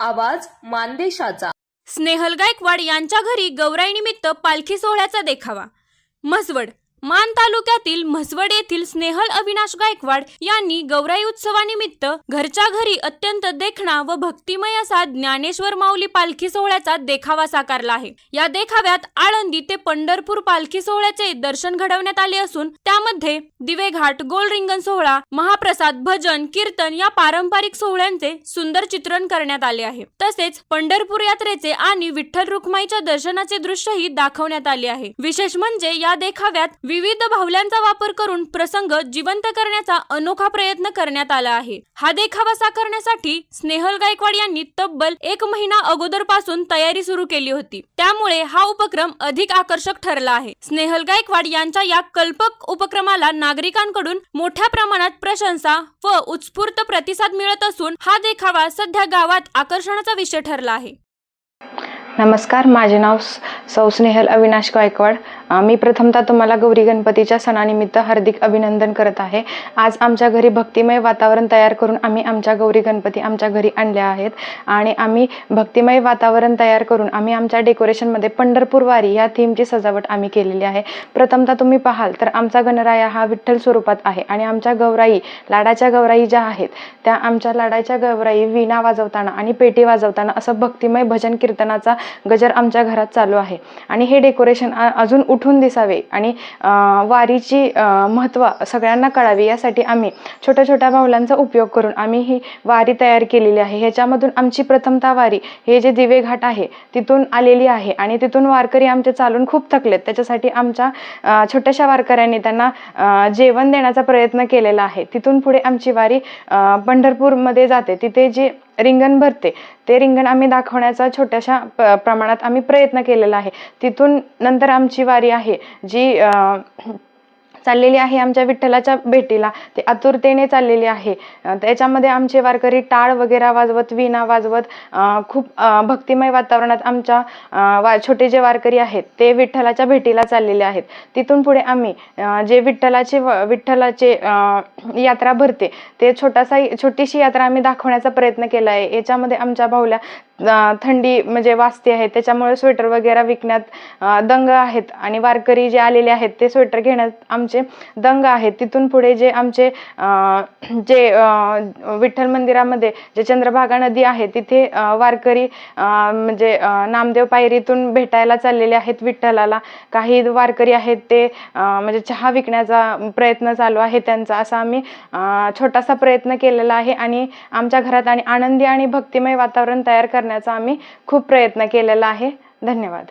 आवाज. मानदेशाचा. स्नेहल गायकवाड यांच्या घरी गौराईनिमित्त पालखी सोहळ्याचा देखावा. म्हसवड मान तालुक्यातील म्हसवड येथील स्नेहल अविनाश गायकवाड यांनी गौराई उत्सवानिमित्त घरच्या घरी अत्यंत देखणा व भक्तिमय असा ज्ञानेश्वर माऊली पालखी सोहळ्याचा देखावा साकारला आहे. या देखाव्यात आळंदी ते पंढरपूर पालखी सोहळ्याचे दर्शन घडवण्यात आले असून त्यामध्ये दिवेघाट गोल रिंगण सोहळा महाप्रसाद भजन कीर्तन या पारंपरिक सोहळ्यांचे सुंदर चित्रण करण्यात आले आहे. तसेच पंढरपूर यात्रेचे आणि विठ्ठल रुक्माईच्या दर्शनाचे दृश्यही दाखवण्यात आले आहे. विशेष म्हणजे या देखाव्यात विविध भावल्यांचा वापर करून प्रसंग जिवंत करण्याचा अनोखा प्रयत्न करण्यात आला आहे. हा देखावा साकारण्यासाठी स्नेहल गायकवाड यांनी तब्बल एक महिना अगोदरपासून तयारी सुरू केली होती. त्यामुळे हा उपक्रम अधिक आकर्षक ठरला आहे. स्नेहल गायकवाड यांच्या या कल्पक उपक्रमाला नागरिकांकडून मोठ्या प्रमाणात प्रशंसा व उत्स्फूर्त प्रतिसाद मिळत असून हा देखावा सध्या गावात आकर्षणाचा विषय ठरला आहे. नमस्कार माझे नाव स- सौ स्नेहल अविनाश गायकवाड. मी प्रथमतः तुम्हाला गौरी गणपतीच्या सणानिमित्त हार्दिक अभिनंदन करत आहे. आज आमच्या घरी भक्तिमय वातावरण तयार करून आम्ही आमच्या गौरी गणपती आमच्या घरी आणल्या आहेत. आणि आम्ही भक्तिमय वातावरण तयार करून आम्ही आमच्या डेकोरेशनमध्ये पंढरपूर वारी या थीमची सजावट आम्ही केलेली आहे. प्रथमतः तुम्ही पाहाल तर आमचा गणराया हा विठ्ठल स्वरूपात आहे आणि आमच्या गौराई लाडाच्या गौराई ज्या आहेत त्या आमच्या लाडाच्या गौराई वीणा वाजवताना आणि पेटी वाजवताना असं भक्तिमय भजन कीर्तनाचा गजर आमच्या घरात चालू आहे. आणि हे डेकोरेशन अजून उठून दिसावे. आणि वारीची महत्त्व सगळ्यांना कळावी. यासाठी आम्ही छोट्या छोट्या बाहुलांचा उपयोग करून आम्ही ही वारी तयार केलेली आहे. ह्याच्यामधून आमची प्रथमता वारी हे जे दिवे घाट आहे तिथून आलेली आहे. आणि तिथून वारकरी आमचे चालून खूप थकलेत. त्याच्यासाठी आमच्या छोट्याशा वारकऱ्यांनी त्यांना जेवण देण्याचा प्रयत्न केलेला आहे. तिथून पुढे आमची वारी पंढरपूरमध्ये जाते. तिथे जे रिंगण भरते. ते रिंगण आम्ही दाखवण्याचा छोट्याशा प- प्रमाणात आम्ही प्रयत्न केलेला आहे. तिथून नंतर आमची वारी आहे जी चाललेली आहे आमच्या विठ्ठलाच्या भेटीला. ते आतुरतेने चाललेली आहे. त्याच्यामध्ये आमचे वारकरी टाळ वगैरे वाजवत विणा वाजवत खूप भक्तिमय वातावरणात आमच्या वा छोटे जे वारकरी आहेत ते विठ्ठलाच्या भेटीला चाललेले आहेत. तिथून पुढे आम्ही जे विठ्ठलाचे विठ्ठलाचे यात्रा भरते ते छोटासा छोटीशी यात्रा आम्ही दाखवण्याचा प्रयत्न केला आहे. याच्यामध्ये आमच्या भाऊल्या थंडी म्हणजे वाजते आहे त्याच्यामुळे स्वेटर वगैरे विकण्यात दंग आहेत. आणि वारकरी जे आलेले आहेत ते स्वेटर घेण्यात आमचे दंग आहेत. तिथून पुढे जे आमचे जे विठ्ठल मंदिरामध्ये जे चंद्रभागा नदी आहे तिथे वारकरी म्हणजे नामदेव पायरीतून भेटायला चाललेले आहेत विठ्ठलाला. काही वारकरी आहेत ते म्हणजे चहा विकण्याचा प्रयत्न चालू आहे त्यांचा असा आम्ही छोटासा प्रयत्न केलेला आहे. आणि आमच्या घरात आणि आनंदी आणि भक्तिमय वातावरण तयार करण्याचा आम्ही खूप प्रयत्न केलेला आहे. धन्यवाद.